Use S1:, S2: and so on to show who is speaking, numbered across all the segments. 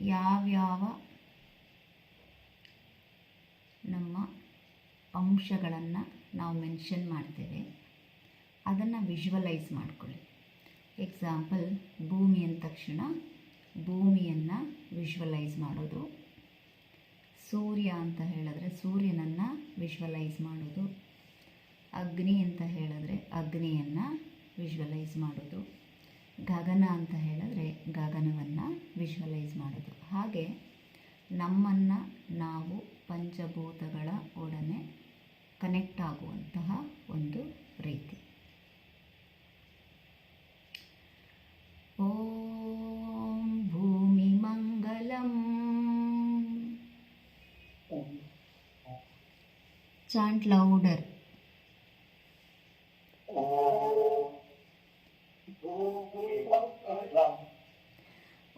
S1: ಯಾವ್ಯಾವ ನಮ್ಮ ಅಂಶಗಳನ್ನು ನಾವು ಮೆನ್ಷನ್ ಮಾಡ್ತೇವೆ, ಅದನ್ನು ವಿಜುವಲೈಸ್ ಮಾಡಿಕೊಳ್ಳಿ. ಎಕ್ಸಾಂಪಲ್ ಭೂಮಿ ಅಂದ ತಕ್ಷಣ ಭೂಮಿಯನ್ನು ವಿಜುವಲೈಸ್ ಮಾಡೋದು. ಸೂರ್ಯ ಅಂತ ಹೇಳಿದ್ರೆ ಸೂರ್ಯನನ್ನು ವಿಜುವಲೈಸ್ ಮಾಡೋದು. ಅಗ್ನಿ ಅಂತ ಹೇಳಿದ್ರೆ ಅಗ್ನಿಯನ್ನು ವಿಜುವಲೈಸ್ ಮಾಡೋದು. ಗಗನ ಅಂತ ಹೇಳಿದ್ರೆ ಗಗನವನ್ನು ವಿಶ್ವಲೈಸ್ ಮಾಡೋದು. ಹಾಗೆ ನಮ್ಮನ್ನು ನಾವು ಪಂಚಭೂತಗಳ ಒಡನೆ ಕನೆಕ್ಟ್ ಆಗುವಂತಹ ಒಂದು ರೀತಿ. ಓಂ ಭೂಮಿ ಮಂಗಲಂ. Chant louder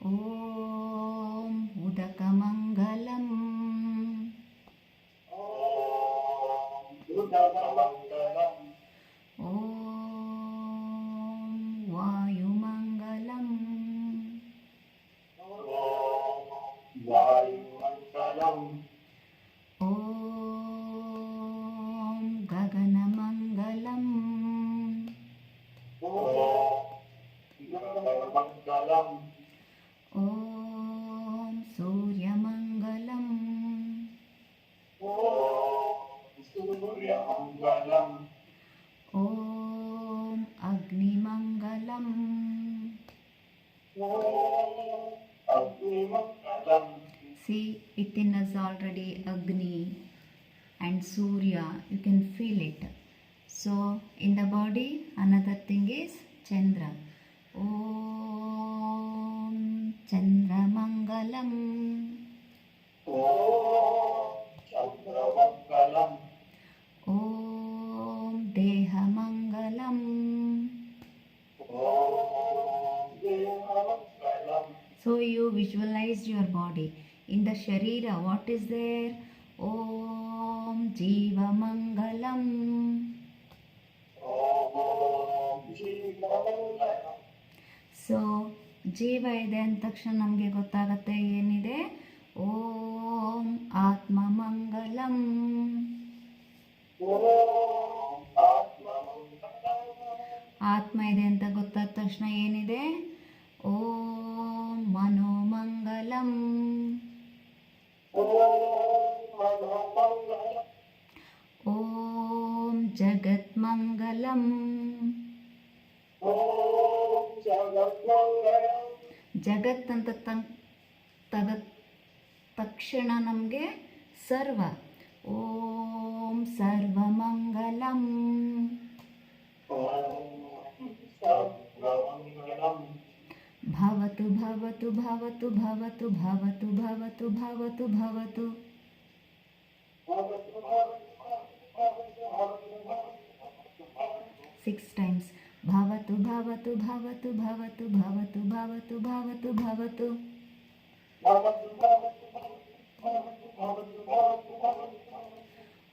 S1: Oh. agni mangalam agni mangalam See, Itin is already Agni and Surya, you can feel it. So, in the body, another thing is Chandra. Om Chandra Mangalam. Om. So, you visualize your body. In the Sharira, what is there? Om Jiva Mangalam. So ಜೀವ ಇದೆ ಅಂದ ತಕ್ಷಣ ನಮಗೆ ಗೊತ್ತಾಗತ್ತೆ ಏನಿದೆ ಓಂ ಆತ್ಮ ಮಂಗಲಂ ಆತ್ಮ ಇದೆ ಅಂತ ಗೊತ್ತಾದ ತಕ್ಷಣ ಏನಿದೆ ಓಂ ಜಗತ್ಮಂಗಲಂ ಜಗತ್ ಅಂತ ತಂ- ತಗ ತಕ್ಷಣ ನಮಗೆ ಸರ್ವ ಓಂ ಸರ್ವಮಂಗಲಂ ಭವತು ಭವತು ಭವತು ಭವತು ಭವತು ಭವತು ಭವತು ಭವತು सिक्स टाइम्स भवतु भवतु भवतु भवतु भवतु भवतु भवतु भवतु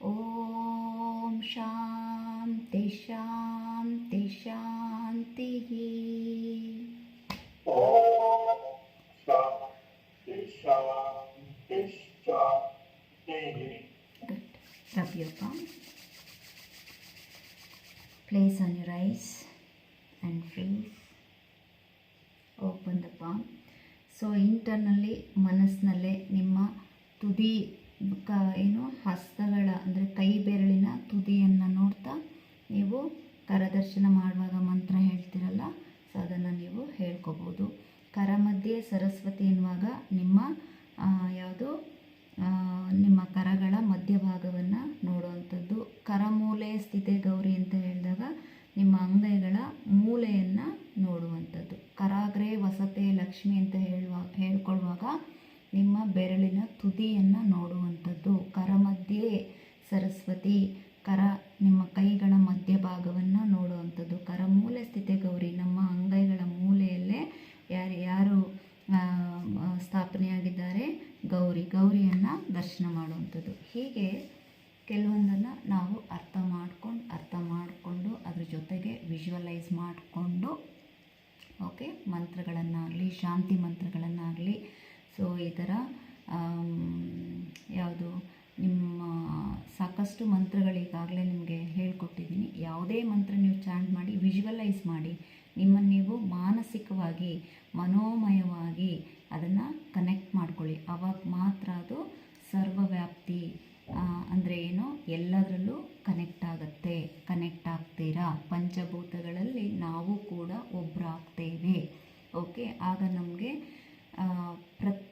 S1: ॐ शान्ति शान्ति शान्तिः Good. Your. Place on your eyes and face. Open the palm. So internally ಮನಸ್ಸಿನಲ್ಲೇ ನಿಮ್ಮ ತುದಿ, ಕ, ಏನು, ಹಸ್ತಗಳ, ಅಂದರೆ ಕೈ ಬೆರಳಿನ ತುದಿಯನ್ನು ನೋಡ್ತಾ ನೀವು ಕರದರ್ಶನ ಮಾಡುವಾಗ ಮಂತ್ರ ಹೇಳ್ತಿರಲ್ಲ, ಸೊ ಅದನ್ನು ನೀವು ಹೇಳ್ಕೊಬೋದು ಕರ ಮಧ್ಯೆ ಸರಸ್ವತಿ ಎನ್ನುವಾಗ ನಿಮ್ಮ ಯಾವುದು ನಿಮ್ಮ ಕರಗಳ ಮಧ್ಯಭಾಗವನ್ನು ನೋಡುವಂಥದ್ದು ಕರಮೂಲೆ ಸ್ಥಿತಿ ಗೌರಿ ಅಂತ ಹೇಳಿದಾಗ ನಿಮ್ಮ ಅಂಗೈಗಳ ಮೂಲೆಯನ್ನು ನೋಡುವಂಥದ್ದು ಕರಾಗ್ರೆ ವಸತೆ ಲಕ್ಷ್ಮಿ ಅಂತ ಹೇಳುವ ಹೇಳ್ಕೊಳ್ಳುವಾಗ ನಿಮ್ಮ ಬೆರಳಿನ ತುದಿಯನ್ನು ನೋಡುವಂಥದ್ದು. ಕರ ಮಧ್ಯೆ ಸರಸ್ವತಿ, ಕರ ನಿಮ್ಮ ಕೈಗಳ ಮಧ್ಯಭಾಗವನ್ನು ನೋಡುವಂಥದ್ದು. ಕರಮೂಲೆ ಸ್ಥಿತಿ ಗೌರಿ, ನಮ್ಮ ಅಂಗೈಗಳ ಮೂಲೆಯಲ್ಲೇ ಯಾರು ಯಾರು ಸ್ಥಾಪನೆಯಾಗಿದ್ದಾರೆ? ಗೌರಿ. ಗೌರಿಯನ್ನು ದರ್ಶನ ಮಾಡುವಂಥದ್ದು. ಹೀಗೆ ಕೆಲವೊಂದನ್ನು ನಾವು ಅರ್ಥ ಮಾಡ್ಕೊಂಡು, ಅರ್ಥ ಮಾಡಿಕೊಂಡು ಅದ್ರ ಜೊತೆಗೆ ವಿಜುವಲೈಸ್ ಮಾಡಿಕೊಂಡು ಓಕೆ, ಮಂತ್ರಗಳನ್ನಾಗಲಿ, ಶಾಂತಿ ಮಂತ್ರಗಳನ್ನಾಗಲಿ. ಸೊ ಈ ಥರ ಯಾವುದು, ನಿಮ್ಮ ಸಾಕಷ್ಟು ಮಂತ್ರಗಳೀಗಾಗಲೇ ನಿಮಗೆ ಹೇಳ್ಕೊಟ್ಟಿದ್ದೀನಿ. ಯಾವುದೇ ಮಂತ್ರ ನೀವು ಚಾಂಟ್ ಮಾಡಿ, ವಿಜುವಲೈಸ್ ಮಾಡಿ, ನಿಮ್ಮನ್ನು ನೀವು ಮಾನಸಿಕವಾಗಿ, ಮನೋಮಯವಾಗಿ ಅದನ್ನು ಕನೆಕ್ಟ್ ಮಾಡ್ಕೊಳ್ಳಿ. ಅವಾಗ ಮಾತ್ರ ಅದು ಸರ್ವವ್ಯಾಪ್ತಿ ಅಂದರೆ ಏನು, ಎಲ್ಲದರಲ್ಲೂ ಕನೆಕ್ಟ್ ಆಗುತ್ತೆ, ಕನೆಕ್ಟ್ ಆಗ್ತೀರಾ? ಪಂಚಭೂತಗಳಲ್ಲಿ